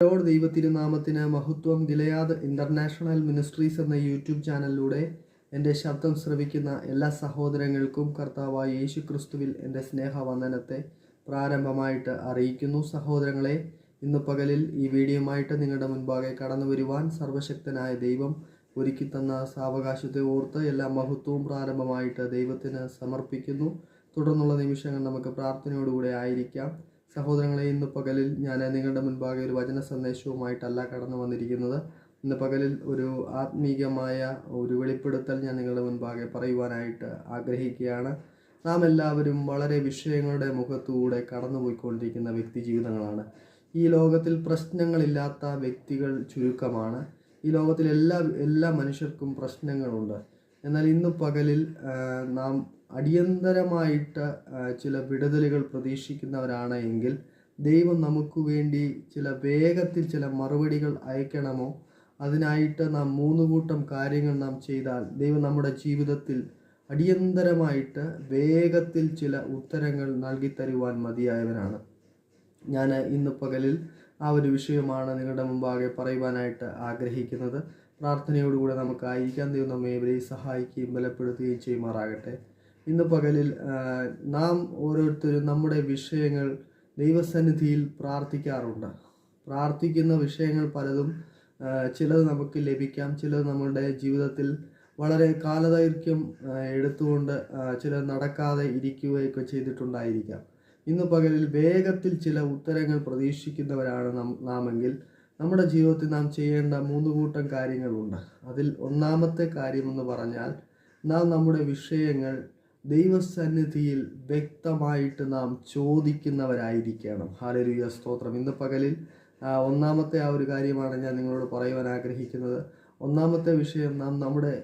Load ദൈവത്തിരുനാമത്തിന് മഹത്വം Gilead international ministries എന്ന യൂട്യൂബ് ചാനലിലൂടെ എന്റെ ശബ്ദം ശ്രവിക്കുന്ന എല്ലാ സഹോദരങ്ങൾക്കും കർത്താവായ യേശു ക്രിസ്തുവിൽ എന്റെ സ്നേഹവന്ദനത്തെ പ്രാരംഭമായിട്ട് അറിയിക്കുന്നു. സഹോദരങ്ങളെ ഇന്ന് പകലിൽ ഈ വീഡിയോയുമായിട്ട് നിങ്ങളുടെ മുൻപാകെ കടന്നു വരുവാൻ സർവശക്തനായ ദൈവം ഒരുക്കി തന്ന സാവകാശത്തെ ഓർത്ത് എല്ലാ മഹത്വവും പ്രാരംഭമായിട്ട് ദൈവത്തിന് സമർപ്പിക്കുന്നു. തുടർന്നുള്ള നിമിഷങ്ങൾ നമുക്ക് പ്രാർത്ഥനയോടുകൂടെ ആയിരിക്കാം. സഹോദരങ്ങളെ ഇന്ന് പകലിൽ ഞാൻ നിങ്ങളുടെ മുൻപാകെ ഒരു വചന സന്ദേശവുമായിട്ടല്ല കടന്നു വന്നിരിക്കുന്നത്. ഇന്ന് പകലിൽ ഒരു ആത്മീകമായ ഒരു വെളിപ്പെടുത്തൽ ഞാൻ നിങ്ങളുടെ മുൻപാകെ പറയുവാനായിട്ട് ആഗ്രഹിക്കുകയാണ്. നാം എല്ലാവരും വളരെ വിഷയങ്ങളുടെ മുഖത്തൂടെ കടന്നുപോയിക്കൊണ്ടിരിക്കുന്ന വ്യക്തി ജീവിതങ്ങളാണ്. ഈ ലോകത്തിൽ പ്രശ്നങ്ങളില്ലാത്ത വ്യക്തികൾ ചുരുക്കമാണ്. ഈ ലോകത്തിൽ എല്ലാ എല്ലാ മനുഷ്യർക്കും പ്രശ്നങ്ങളുണ്ട്. എന്നാൽ ഇന്ന് പകലിൽ നാം അടിയന്തരമായിട്ട് ചില വിടുതലുകൾ പ്രതീക്ഷിക്കുന്നവരാണ് എങ്കിൽ ദൈവം നമുക്ക് വേണ്ടി ചില വേഗത്തിൽ ചില മറുപടികൾ അയക്കണമോ? അതിനായിട്ട് നാം മൂന്ന് കൂട്ടം കാര്യങ്ങൾ നാം ചെയ്താൽ ദൈവം നമ്മുടെ ജീവിതത്തിൽ അടിയന്തരമായിട്ട് വേഗത്തിൽ ചില ഉത്തരങ്ങൾ നൽകി തരുവാൻ മതിയായവനാണ് ഞാൻ ഇന്ന് പകലിൽ ആ ഒരു വിഷയമാണ് നിങ്ങളുടെ മുമ്പാകെ പറയുവാനായിട്ട് ആഗ്രഹിക്കുന്നത്. പ്രാർത്ഥനയോടുകൂടെ നമുക്കായിരിക്കാം. ദൈവം നമ്മെ ഇവരെയും സഹായിക്കുകയും ബലപ്പെടുത്തുകയും ചെയ്യുമാറാകട്ടെ. ഇന്ന് പകലിൽ നാം ഓരോരുത്തരും നമ്മുടെ വിഷയങ്ങൾ ദൈവസന്നിധിയിൽ പ്രാർത്ഥിക്കാറുണ്ട്. പ്രാർത്ഥിക്കുന്ന വിഷയങ്ങൾ പലതും ചിലത് നമുക്ക് ലഭിക്കാം ചിലത് നമ്മളുടെ ജീവിതത്തിൽ വളരെ കാലദൈർഘ്യം എടുത്തുകൊണ്ട് ആ, ചിലത് നടക്കാതെ ഇരിക്കുകയൊക്കെ ചെയ്തിട്ടുണ്ടായിരിക്കാം. ഇന്ന് പകലിൽ വേഗത്തിൽ ചില ഉത്തരങ്ങൾ പ്രതീക്ഷിക്കുന്നവരാണ് നാം നാമെങ്കിൽ നമ്മുടെ ജീവിതത്തിൽ നാം ചെയ്യേണ്ട മൂന്ന് കൂട്ടം കാര്യങ്ങളുണ്ട്. അതിൽ ഒന്നാമത്തെ കാര്യമെന്ന് പറഞ്ഞാൽ നാം നമ്മുടെ വിഷയങ്ങൾ ദൈവസന്നിധിയിൽ വ്യക്തമായിട്ട് നാം ചോദിക്കുന്നവരായിരിക്കണം. ഹാലരുയ സ്തോത്രം. ഇന്ന് പകലിൽ ഒന്നാമത്തെ ആ ഒരു കാര്യമാണ് ഞാൻ നിങ്ങളോട് പറയുവാൻ ആഗ്രഹിക്കുന്നത്. ഒന്നാമത്തെ വിഷയം നാം നമ്മുടെ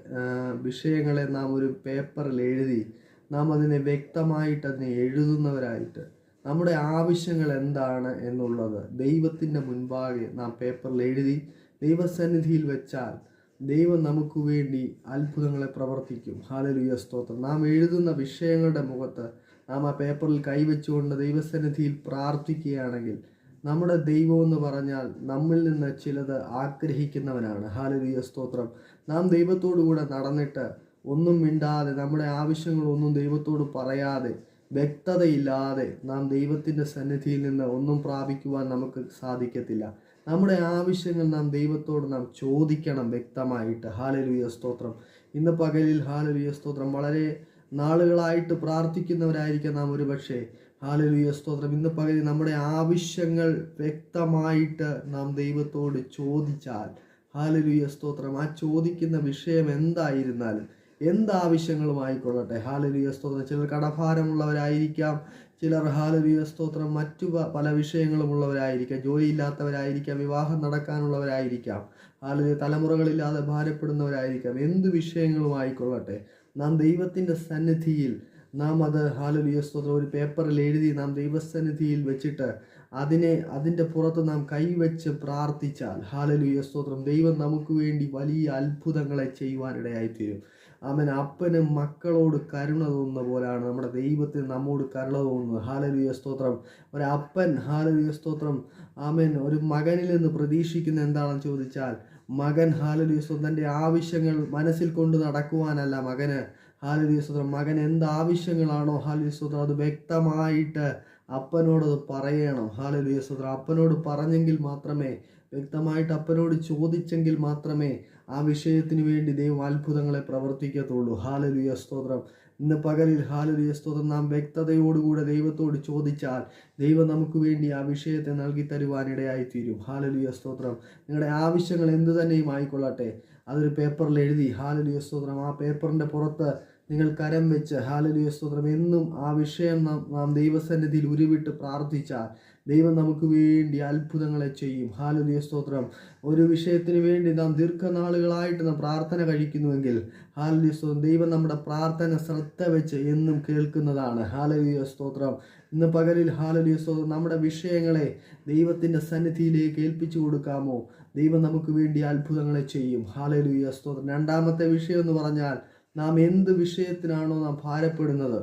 വിഷയങ്ങളെ നാം ഒരു പേപ്പറിൽ എഴുതി നാം അതിനെ വ്യക്തമായിട്ട് അതിനെ എഴുതുന്നവരായിട്ട് നമ്മുടെ ആവശ്യങ്ങൾ എന്താണ് എന്നുള്ളത് ദൈവത്തിന്റെ മുൻപാകെ നാം പേപ്പറിൽ എഴുതി ദൈവസന്നിധിയിൽ വെച്ചാൽ ദൈവം നമുക്ക് വേണ്ടി അത്ഭുതങ്ങളെ പ്രവർത്തിക്കും. ഹാലലുയ സ്തോത്രം. നാം എഴുതുന്ന വിഷയങ്ങളുടെ മുഖത്ത് നാം ആ പേപ്പറിൽ കൈവച്ചുകൊണ്ട് ദൈവസന്നിധിയിൽ പ്രാർത്ഥിക്കുകയാണെങ്കിൽ നമ്മുടെ ദൈവം എന്ന് പറഞ്ഞാൽ നമ്മിൽ നിന്ന് ചിലത് ആഗ്രഹിക്കുന്നവനാണ്. ഹാലലുയ സ്തോത്രം. നാം ദൈവത്തോടു കൂടെ നടന്നിട്ട് ഒന്നും മിണ്ടാതെ നമ്മുടെ ആവശ്യങ്ങളൊന്നും ദൈവത്തോട് പറയാതെ വ്യക്തതയില്ലാതെ നാം ദൈവത്തിന്റെ സന്നിധിയിൽ നിന്ന് ഒന്നും പ്രാപിക്കുവാൻ നമുക്ക് സാധിക്കത്തില്ല. നമ്മുടെ ആവശ്യങ്ങൾ നാം ദൈവത്തോട് നാം ചോദിക്കണം വ്യക്തമായിട്ട്. ഹാലലുയ സ്തോത്രം. ഇന്ന് പകലിൽ ഹാലലുയ സ്തോത്രം. വളരെ നാളുകളായിട്ട് പ്രാർത്ഥിക്കുന്നവരായിരിക്കാം നാം ഒരുപക്ഷെ. ഹാലലുയ സ്തോത്രം. ഇന്ന് പകലിൽ നമ്മുടെ ആവശ്യങ്ങൾ വ്യക്തമായിട്ട് നാം ദൈവത്തോട് ചോദിച്ചാൽ ഹാലലുയ സ്തോത്രം. ആ ചോദിക്കുന്ന വിഷയം എന്തായിരുന്നാലും എന്താവശ്യങ്ങളുമായിക്കൊള്ളട്ടെ? ഹാലലുയ സ്തോത്രം. ചിലർ കടഭാരമുള്ളവരായിരിക്കാം ചിലർ ഹാലലുയ സ്തോത്രം. മറ്റു പല വിഷയങ്ങളുമുള്ളവരായിരിക്കാം ജോലിയില്ലാത്തവരായിരിക്കാം വിവാഹം നടക്കാനുള്ളവരായിരിക്കാം ഹാലലുയ തലമുറകളില്ലാതെ ഭാരപ്പെടുന്നവരായിരിക്കാം. എന്ത് വിഷയങ്ങളുമായിക്കൊള്ളട്ടെ? നാം ദൈവത്തിന്റെ സന്നിധിയിൽ നാം അത് ഹാലലുയ സ്തോത്രം ഒരു പേപ്പറിൽ എഴുതി നാം ദൈവസന്നിധിയിൽ വെച്ചിട്ട് അതിനെ അതിന്റെ പുറത്ത് നാം കൈവച്ച് പ്രാർത്ഥിച്ചാൽ ഹാലലു സ്തോത്രം ദൈവം നമുക്ക് വേണ്ടി വലിയ അത്ഭുതങ്ങളെ ചെയ്യുവാനിടയായിത്തീരും. അവൻ അപ്പനും മക്കളോട് കരുണ തോന്നുന്ന പോലെയാണ് നമ്മുടെ ദൈവത്തിന് നമ്മോട് കരുണ തോന്നുന്നത് ഹാലലിയ സ്തോത്രം. ഒരപ്പൻ ഹാലലിയ സ്തോത്രം. ആമൻ ഒരു മകനിൽ നിന്ന് പ്രതീക്ഷിക്കുന്ന എന്താണെന്ന് ചോദിച്ചാൽ മകൻ ഹാലലിയ സ്തോത്രം തന്റെ ആവശ്യങ്ങൾ മനസ്സിൽ കൊണ്ട് നടക്കുവാനല്ല മകന്. ഹാലലിയ സ്തോത്രം. മകൻ എന്ത് ആവശ്യങ്ങളാണോ ഹാലലിയ സ്തോത്രം അത് വ്യക്തമായിട്ട് അപ്പനോട് അത് പറയണം. ഹാലലിയ സ്തോത്രം. അപ്പനോട് പറഞ്ഞെങ്കിൽ മാത്രമേ വ്യക്തമായിട്ട് അപ്പനോട് ചോദിച്ചെങ്കിൽ മാത്രമേ ആ വിഷയത്തിന് വേണ്ടി ദൈവം അത്ഭുതങ്ങളെ പ്രവർത്തിക്കത്തുള്ളൂ. ഹാലലുയ സ്തോത്രം. ഇന്ന് പകലിൽ ഹാലലുയ സ്തോത്രം. നാം വ്യക്തതയോടുകൂടെ ദൈവത്തോട് ചോദിച്ചാൽ ദൈവം നമുക്ക് വേണ്ടി ആ വിഷയത്തെ നൽകി തരുവാനിടയായി തീരും ഹാലലുയ സ്തോത്രം. നിങ്ങളുടെ ആവശ്യങ്ങൾ എന്തു തന്നെയും ആയിക്കൊള്ളട്ടെ. അതൊരു പേപ്പറിൽ എഴുതി. ഹാലലുയ സ്തോത്രം. ആ പേപ്പറിന്റെ പുറത്ത് നിങ്ങൾ കരം വെച്ച് ഹാലലിയ സ്തോത്രം. എന്നും ആ വിഷയം നാം നാം ദൈവസന്നിധിയിൽ ഉരുവിട്ട് പ്രാർത്ഥിച്ചാൽ ദൈവം നമുക്ക് വേണ്ടി അത്ഭുതങ്ങളെ ചെയ്യും. ഹാലലിയ സ്തോത്രം. ഒരു വിഷയത്തിന് വേണ്ടി നാം ദീർഘനാളുകളായിട്ട് നാം പ്രാർത്ഥന കഴിക്കുന്നുവെങ്കിൽ ഹാലലിയ സ്തോത്രം. ദൈവം നമ്മുടെ പ്രാർത്ഥന ശ്രദ്ധ വെച്ച് എന്നും കേൾക്കുന്നതാണ്. ഹാലലിയ സ്തോത്രം. ഇന്ന് പകലിൽ ഹാലലിയ സ്തോത്രം. നമ്മുടെ വിഷയങ്ങളെ ദൈവത്തിന്റെ സന്നിധിയിലേക്ക് ഏൽപ്പിച്ചു കൊടുക്കാമോ? ദൈവം നമുക്ക് വേണ്ടി അത്ഭുതങ്ങളെ ചെയ്യും. ഹാലലിയ സ്തോത്രം. രണ്ടാമത്തെ വിഷയം എന്ന് പറഞ്ഞാൽ നാം എന്ത് വിഷയത്തിനാണോ നാം ഭാരപ്പെടുന്നത്?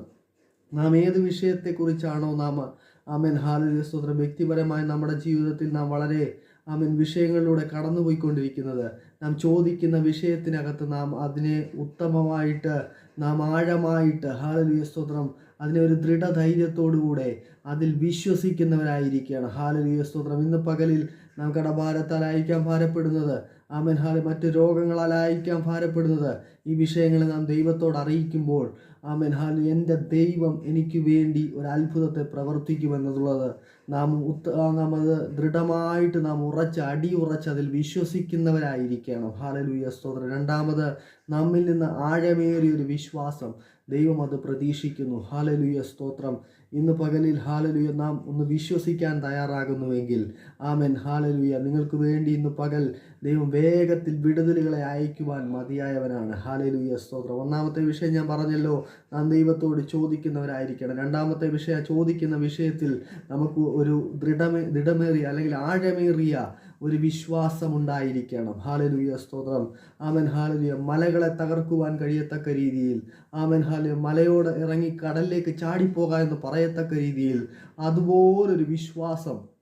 നാം ഏത് വിഷയത്തെക്കുറിച്ചാണോ നാം ആമേൻ ഹാലലുയ സ്തോത്രം. വ്യക്തിപരമായി നമ്മുടെ ജീവിതത്തിൽ നാം വളരെ ആമൻ വിഷയങ്ങളിലൂടെ കടന്നുപോയിക്കൊണ്ടിരിക്കുന്നത്. നാം ചോദിക്കുന്ന വിഷയത്തിനകത്ത് നാം അതിനെ ഉത്തമമായിട്ട് നാം ആഴമായിട്ട് ഹാലലിയ സ്തോത്രം അതിനെ ഒരു ദൃഢധൈര്യത്തോടുകൂടെ അതിൽ വിശ്വസിക്കുന്നവരായിരിക്കുകയാണ്. ഹാലലിയ സ്തോത്രം. ഇന്ന് പകലിൽ നാം കടഭാരത്താലായിരിക്കാം ഭാരപ്പെടുന്നത് ആമൻ ഹാലി മറ്റ് രോഗങ്ങളാലായിരിക്കാം ഭാരപ്പെടുന്നത് ഈ വിഷയങ്ങൾ നാം ദൈവത്തോട് അറിയിക്കുമ്പോൾ ആ മെൻഹാൽ എന്റെ ദൈവം എനിക്ക് വേണ്ടി ഒരു അത്ഭുതത്തെ പ്രവർത്തിക്കുമെന്നുള്ളത് നാം ഉത്ത നാം അത് ദൃഢമായിട്ട് നാം ഉറച്ച് അടി ഉറച്ച് അതിൽ വിശ്വസിക്കുന്നവരായിരിക്കണം. ഹാലലൂയ സ്തോത്രം. രണ്ടാമത് നമ്മിൽ നിന്ന് ആഴമേറിയ ഒരു വിശ്വാസം ദൈവം അത് പ്രതീക്ഷിക്കുന്നു. ഹാലലൂയ സ്തോത്രം. ഇന്ന് പകലിൽ ഹാലലുയ നാം ഒന്ന് വിശ്വസിക്കാൻ തയ്യാറാകുന്നുവെങ്കിൽ. ആമൻ. ഹാലലുയ. നിങ്ങൾക്ക് വേണ്ടി ഇന്ന് പകൽ ദൈവം വേഗത്തിൽ വിടുതലുകളെ അയക്കുവാൻ മതിയായവനാണ്. ഹാലലുയ. സ്തോത്രം. ഒന്നാമത്തെ വിഷയം ഞാൻ പറഞ്ഞല്ലോ. നാം ദൈവത്തോട് ചോദിക്കുന്നവരായിരിക്കണം. രണ്ടാമത്തെ വിഷയം ചോദിക്കുന്ന വിഷയത്തിൽ നമുക്ക് ഒരു ദൃഢമേ ദൃഢമേറിയ അല്ലെങ്കിൽ ആഴമേറിയ ഒരു വിശ്വാസം ഉണ്ടായിരിക്കണം ഹാലലുയ സ്തോത്രം. ആമൻ ഹാലലുയ. മലകളെ തകർക്കുവാൻ കഴിയത്തക്ക രീതിയിൽ. ആമൻ ഹാലു മലയോട് ഇറങ്ങി കടലിലേക്ക് ചാടിപ്പോകാം എന്ന് പറയത്തക്ക രീതിയിൽ അതുപോലൊരു വിശ്വാസം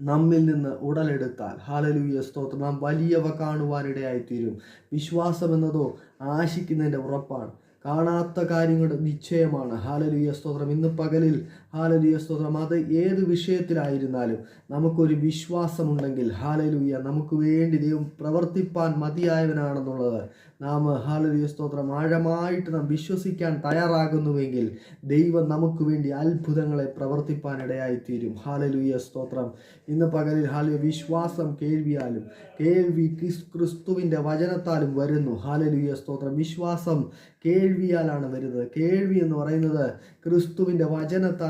നമ്മിൽ നിന്ന് ഉടലെടുത്താൽ ഹാലലുയ സ്തോത്രം നാം വലിയവ കാണുവാനിടയായിത്തീരും. വിശ്വാസം എന്നതോ ആശിക്കുന്നതിന്റെ ഉറപ്പാണ്. കാണാത്ത കാര്യങ്ങളുടെ നിശ്ചയമാണ്. ഹാലലുയ സ്തോത്രം. ഇന്ന് പകലിൽ ഹാലലുയ സ്തോത്രം. അത് ഏത് വിഷയത്തിലായിരുന്നാലും നമുക്കൊരു വിശ്വാസമുണ്ടെങ്കിൽ ഹാലലുയ നമുക്ക് വേണ്ടി ദൈവം പ്രവർത്തിപ്പാൻ മതിയായവനാണെന്നുള്ളത് നാം ഹാലലുയ സ്തോത്രം ആഴമായിട്ട് നാം വിശ്വസിക്കാൻ തയ്യാറാകുന്നുവെങ്കിൽ ദൈവം നമുക്ക് വേണ്ടി അത്ഭുതങ്ങളെ പ്രവർത്തിപ്പാൻ ഇടയായിത്തീരും. ഹാലലുയ സ്തോത്രം. ഇന്ന് പകലിൽ ഹാലു വിശ്വാസം കേൾവിയാലും കേൾവി ക്രിസ് ക്രിസ്തുവിന്റെ വചനത്താലും വരുന്നു. ഹാലലുയ സ്തോത്രം. വിശ്വാസം കേൾവിയാലാണ് വരുന്നത്. കേൾവി എന്ന് പറയുന്നത് ക്രിസ്തുവിന്റെ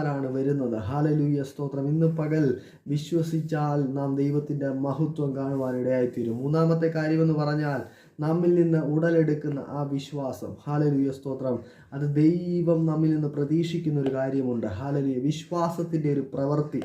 വചനത്താലാണ് വരുന്നത്. ഹാലലൂയ സ്തോത്രം. ഇന്ന് പകൽ വിശ്വസിച്ചാൽ നാം ദൈവത്തിന്റെ മഹത്വം കാണുവാനിടയായിത്തീരും മൂന്നാമത്തെ കാര്യമെന്ന് പറഞ്ഞാൽ നമ്മിൽ നിന്ന് ഉടലെടുക്കുന്ന ആ വിശ്വാസം. ഹാലലൂയ സ്തോത്രം. അത് ദൈവം നമ്മിൽ നിന്ന് പ്രതീക്ഷിക്കുന്ന ഒരു കാര്യമുണ്ട്. ഹാലലൂയ വിശ്വാസത്തിന്റെ ഒരു പ്രവൃത്തി.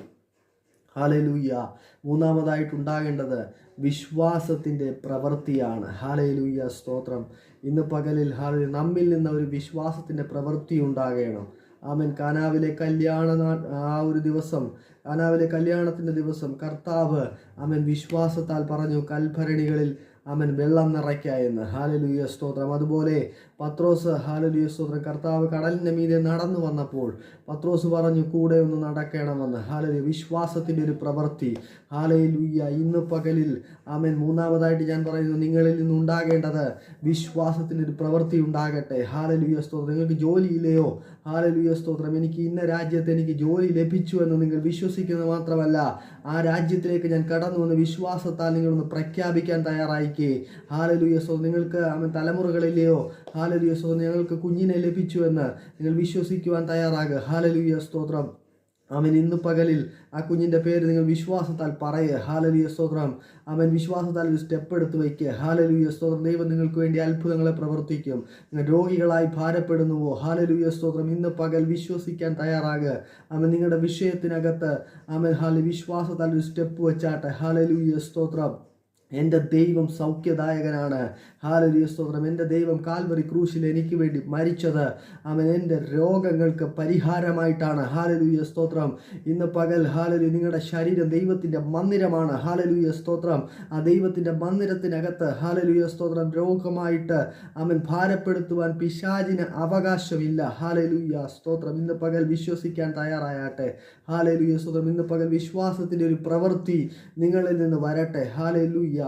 ഹാലലൂയ മൂന്നാമതായിട്ടുണ്ടാകേണ്ടത് വിശ്വാസത്തിന്റെ പ്രവൃത്തിയാണ്. ഹാലലൂയ സ്തോത്രം. ഇന്ന് പകലിൽ ഹാല നമ്മിൽ നിന്ന് ഒരു വിശ്വാസത്തിന്റെ പ്രവൃത്തി ഉണ്ടാകണം. ആമൻ. കാനാവിലെ കല്യാണ ആ ഒരു ദിവസം കാനാവിലെ കല്യാണത്തിന്റെ ദിവസം കർത്താവ് അമൻ വിശ്വാസത്താൽ പറഞ്ഞു കൽഭരണികളിൽ അവൻ വെള്ളം നിറയ്ക്ക എന്ന്. ഹാലലുയ സ്തോത്രം. അതുപോലെ പത്രോസ് ഹാലലിയ സ്തോത്രം. കർത്താവ് കടലിന്റെ മീതെ നടന്നു വന്നപ്പോൾ പത്രോസ് പറഞ്ഞു കൂടെ ഒന്ന് നടക്കണമെന്ന്. ഹാലലു വിശ്വാസത്തിന്റെ ഒരു പ്രവൃത്തി. ഹാലലുയ്യ ഇന്ന് പകലിൽ ആമേൻ. മൂന്നാമതായിട്ട് ഞാൻ പറയുന്നു നിങ്ങളിൽ നിന്നുണ്ടാകേണ്ടത് വിശ്വാസത്തിന്റെ ഒരു പ്രവൃത്തി ഉണ്ടാകട്ടെ. ഹാലലുയ സ്തോത്രം. നിങ്ങൾക്ക് ജോലിയില്ലയോ ഹാലലുയ സ്തോത്രം. എനിക്ക് ഇന്ന രാജ്യത്ത് എനിക്ക് ജോലി ലഭിച്ചു എന്ന് നിങ്ങൾ വിശ്വസിക്കുന്നത് മാത്രമല്ല ആ രാജ്യത്തിലേക്ക് ഞാൻ കടന്നു വന്ന് വിശ്വാസത്താൽ നിങ്ങളൊന്ന് പ്രഖ്യാപിക്കാൻ തയ്യാറായിക്കേ. ഹാലലുയ സ്തോത്രം. നിങ്ങൾക്ക് ആമേൻ തലമുറകളിലെയോ ഹാലലുയ സോ ഞങ്ങൾക്ക് കുഞ്ഞിനെ ലഭിച്ചു എന്ന് നിങ്ങൾ വിശ്വസിക്കുവാൻ തയ്യാറാകുക ഹാലലുയ സ്തോത്രം. അവൻ ഇന്ന് പകലിൽ ആ കുഞ്ഞിന്റെ പേര് നിങ്ങൾ വിശ്വാസത്താൽ പറയുക ഹാലലിയ സ്തോത്രം. അവൻ വിശ്വാസത്താൽ ഒരു സ്റ്റെപ്പ് എടുത്ത് വയ്ക്കുക ഹാലലിയ സ്തോത്രം. ദൈവം നിങ്ങൾക്ക് വേണ്ടി അത്ഭുതങ്ങളെ പ്രവർത്തിക്കും. നിങ്ങൾ രോഗികളായി ഭാരപ്പെടുന്നുവോ? ഹാലലിയ സ്തോത്രം. ഇന്ന് പകൽ വിശ്വസിക്കാൻ തയ്യാറാകുക അവൻ നിങ്ങളുടെ വിഷയത്തിനകത്ത് അവൻ ഹാല വിശ്വാസത്താൽ ഒരു സ്റ്റെപ്പ് വെച്ചാട്ടെ. ഹാലലിയ സ്തോത്രം. എന്റെ ദൈവം സൗഖ്യദായകനാണ്. ഹാലലിയ സ്തോത്രം. എന്റെ ദൈവം കാൽവറി ക്രൂശിൽ എനിക്ക് വേണ്ടി മരിച്ചത്. അവൻ എന്റെ രോഗങ്ങൾക്ക് പരിഹാരമായിട്ടാണ്. ഹാലലുയ സ്തോത്രം. ഇന്ന് പകൽ ഹാലലു നിങ്ങളുടെ ശരീരം ദൈവത്തിന്റെ മന്ദിരമാണ്. ഹാലലുയ സ്തോത്രം. ആ ദൈവത്തിന്റെ മന്ദിരത്തിനകത്ത് ഹാലലുയ സ്തോത്രം രോഗമായിട്ട് അവൻ ഭാരപ്പെടുത്തുവാൻ പിശാചിന് അവകാശമില്ല. ഹാലലുയ സ്തോത്രം. ഇന്ന് പകൽ വിശ്വസിക്കാൻ തയ്യാറായാട്ടെ. ഹാലലുയ സ്തോത്രം. ഇന്ന് പകൽ വിശ്വാസത്തിന്റെ ഒരു പ്രവൃത്തി നിങ്ങളിൽ നിന്ന് വരട്ടെ. ഹാലലുയ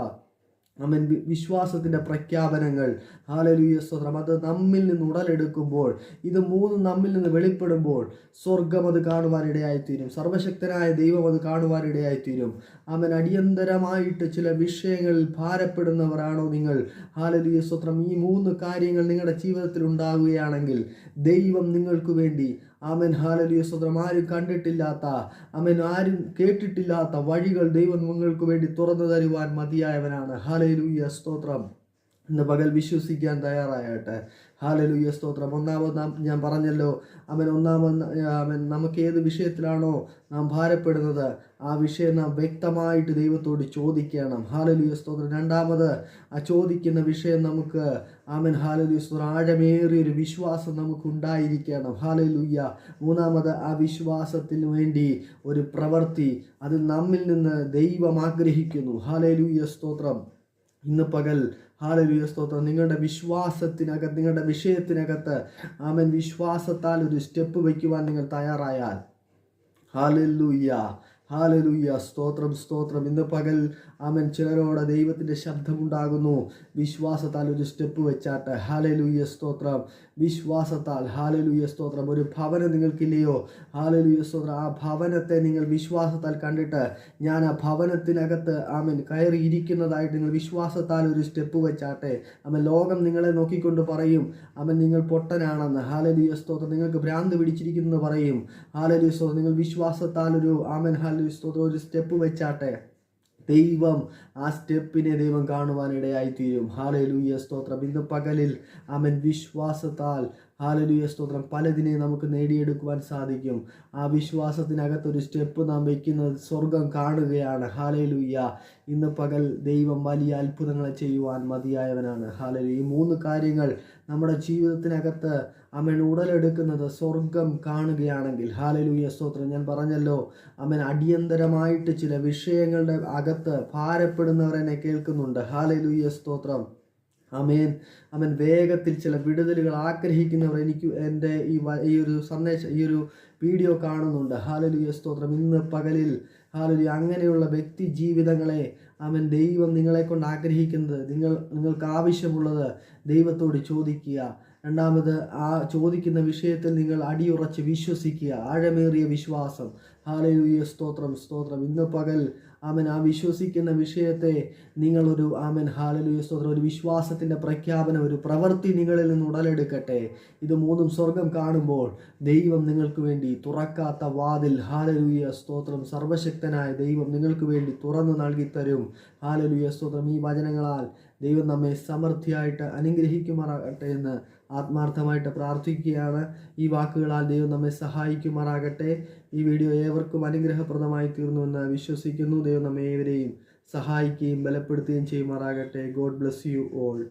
അവൻ വിശ്വാസത്തിന്റെ പ്രഖ്യാപനങ്ങൾ. ഹാലലുയ സ്തോത്രം അത് നമ്മിൽ നിന്ന് ഉടലെടുക്കുമ്പോൾ ഇത് മൂന്ന് നമ്മിൽ നിന്ന് വെളിപ്പെടുമ്പോൾ സ്വർഗം അത് കാണുവാനിടയായിത്തീരും. സർവശക്തനായ ദൈവം അത് കാണുവാനിടയായിത്തീരും. അവൻ അടിയന്തരമായിട്ട് ചില വിഷയങ്ങളിൽ ഭാരപ്പെടുന്നവരാണോ നിങ്ങൾ? ഹാലലുയ സ്വത്രം ഈ മൂന്ന് കാര്യങ്ങൾ നിങ്ങളുടെ ജീവിതത്തിൽ ഉണ്ടാകുകയാണെങ്കിൽ ദൈവം നിങ്ങൾക്ക് വേണ്ടി അവൻ ഹാലലിയ സ്വതം ആരും കണ്ടിട്ടില്ലാത്ത അമൻ ആരും കേട്ടിട്ടില്ലാത്ത വഴികൾ ദൈവം നിങ്ങൾക്ക് വേണ്ടി തുറന്നു തരുവാൻ മതിയായവനാണ്. ഹാലലൂയ സ്തോത്രം. ഇന്ന് പകൽ വിശ്വസിക്കാൻ തയ്യാറാകട്ടെ. ഹാലലുയ്യ സ്തോത്രം. ഒന്നാമത് നാം ഞാൻ പറഞ്ഞല്ലോ അവൻ ഒന്നാമത് അവൻ നമുക്ക് ഏത് വിഷയത്തിലാണോ നാം ഭാരപ്പെടുന്നത് ആ വിഷയം നാം വ്യക്തമായിട്ട് ദൈവത്തോട് ചോദിക്കണം. ഹാലലുയ്യ സ്തോത്രം. രണ്ടാമത് ആ ചോദിക്കുന്ന വിഷയം നമുക്ക് ആമൻ ഹാലലുയ്യ സ്തോത്രം ആഴമേറിയൊരു വിശ്വാസം നമുക്ക് ഉണ്ടായിരിക്കണം ഹാലലുയ്യ മൂന്നാമത് ആ വിശ്വാസത്തിന് വേണ്ടി ഒരു പ്രവൃത്തി അത് നമ്മിൽ നിന്ന് ദൈവം ആഗ്രഹിക്കുന്നു. ഹാലലുയ്യ സ്തോത്രം. ഇന്ന് പകൽ. ഹാലലുയ സ്തോത്രം. നിങ്ങളുടെ വിശ്വാസത്തിനകത്ത് നിങ്ങളുടെ വിഷയത്തിനകത്ത് ആമൻ വിശ്വാസത്താൽ ഒരു സ്റ്റെപ്പ് വയ്ക്കുവാൻ നിങ്ങൾ തയ്യാറായാൽ. ഹാലലുയ്യ ഹാലലുയ്യ സ്തോത്രം സ്തോത്രം. ഇന്ന് പകൽ ആമൻ ചിലരോട് ദൈവത്തിന്റെ ശബ്ദമുണ്ടാകുന്നു. വിശ്വാസത്താൽ ഒരു സ്റ്റെപ്പ് വെച്ചാട്ട് ഹാലലൂയ്യ സ്തോത്രം. വിശ്വാസത്താൽ ഹാലലൂയ്യ സ്തോത്രം. ഒരു ഭവനം നിങ്ങൾക്കില്ലയോ? ഹാലലൂയ്യ സ്തോത്രം. ആ ഭവനത്തെ നിങ്ങൾ വിശ്വാസത്താൽ കണ്ടിട്ട് ഞാൻ ആ ഭവനത്തിനകത്ത് ആമൻ കയറി ഇരിക്കുന്നതായിട്ട് നിങ്ങൾ വിശ്വാസത്താൽ ഒരു സ്റ്റെപ്പ് വെച്ചാട്ടെ ആമൻ ലോകം നിങ്ങളെ നോക്കിക്കൊണ്ട് പറയും. അവൻ നിങ്ങൾ പൊട്ടനാണെന്ന്. ഹാലലൂയ്യ സ്തോത്രം. നിങ്ങൾക്ക് ഭ്രാന്ത് പിടിച്ചിരിക്കുന്നു പറയും. ഹാലലൂയ സ്തോത്രം. നിങ്ങൾ വിശ്വാസത്താൽ ഒരു ആമൻ ഹാലലുയ്യ സ്തോത്രം ഒരു സ്റ്റെപ്പ് വെച്ചാട്ടെ. ദൈവം ആ സ്റ്റെപ്പിനെ ദൈവം കാണുവാനിടയായി തീരും ഹാലലൂയ സ്തോത്രം. ഇന്ന് പകലിൽ അവൻ വിശ്വാസത്താൽ ഹാലലൂയ സ്തോത്രം. പലതിനെ നമുക്ക് നേടിയെടുക്കുവാൻ സാധിക്കും. ആ വിശ്വാസത്തിനകത്തൊരു സ്റ്റെപ്പ് നാം വയ്ക്കുന്നത് സ്വർഗം കാണുകയാണ്. ഹാലലൂയ ഇന്ന് പകൽ ദൈവം വലിയ അത്ഭുതങ്ങളെ ചെയ്യുവാൻ മതിയായവനാണ്. ഹാലലു ഈ മൂന്ന് കാര്യങ്ങൾ നമ്മുടെ ജീവിതത്തിനകത്ത് അമൻ ഉടലെടുക്കുന്നത് സ്വർഗം കാണുകയാണെങ്കിൽ. ഹാലലൂയ സ്തോത്രം. ഞാൻ പറഞ്ഞല്ലോ അമ്മൻ അടിയന്തരമായിട്ട് ചില വിഷയങ്ങളുടെ അകത്ത് ഭാരപ്പെടുന്നവർ എന്നെ കേൾക്കുന്നുണ്ട്. ഹാലലൂയ സ്തോത്രം. അമേൻ അവൻ വേഗത്തിൽ ചില വിടുതലുകൾ ആഗ്രഹിക്കുന്നവർ എനിക്ക് എന്റെ ഈ ഈ ഒരു സന്ദേശം ഈ ഒരു വീഡിയോ കാണുന്നുണ്ട്. ഹാലലുയ സ്തോത്രം. ഇന്ന് പകലിൽ ഹാലലുയ അങ്ങനെയുള്ള വ്യക്തി ജീവിതങ്ങളെ അവൻ ദൈവം നിങ്ങളെ കൊണ്ട് ആഗ്രഹിക്കുന്നത് നിങ്ങൾ നിങ്ങൾക്ക് ആവശ്യമുള്ളത് ദൈവത്തോട് ചോദിക്കുക. രണ്ടാമത് ആ ചോദിക്കുന്ന വിഷയത്തിൽ നിങ്ങൾ അടിയുറച്ച് വിശ്വസിക്കുക. ആഴമേറിയ വിശ്വാസം. ഹാലലുയ സ്തോത്രം സ്തോത്രം. ഇന്ന് പകൽ ആമൻ. ആ വിശ്വസിക്കുന്ന വിഷയത്തെ നിങ്ങളൊരു ആമൻ ഹാലലുയ സ്തോത്രം. ഒരു വിശ്വാസത്തിന്റെ പ്രഖ്യാപനം ഒരു പ്രവൃത്തി നിങ്ങളിൽ നിന്ന് ഉടലെടുക്കട്ടെ. ഇത് മൂന്നും സ്വർഗം കാണുമ്പോൾ ദൈവം നിങ്ങൾക്ക് വേണ്ടി തുറക്കാത്ത വാതിൽ ഹാലലുയ സ്തോത്രം. സർവശക്തനായ ദൈവം നിങ്ങൾക്ക് വേണ്ടി തുറന്നു നൽകിത്തരും. തരും ഹാലലുയ സ്തോത്രം. ഈ വചനങ്ങളാൽ ദൈവം നമ്മെ സമൃദ്ധിയായിട്ട് അനുഗ്രഹിക്കുമാറാകട്ടെ എന്ന് ആത്മാർത്ഥമായിട്ട് പ്രാർത്ഥിക്കുകയാണ്. ഈ വാക്കുകളാൽ ദൈവം നമ്മെ സഹായിക്കുമാറാകട്ടെ. ഈ വീഡിയോ ഏവർക്കും അനുഗ്രഹപ്രദമായി തീർന്നുവെന്ന് വിശ്വസിക്കുന്നു. ദൈവം നമ്മെ ഏവരെയും സഹായിക്കുകയും ബലപ്പെടുത്തുകയും ചെയ്യുമാറാകട്ടെ. God bless you all.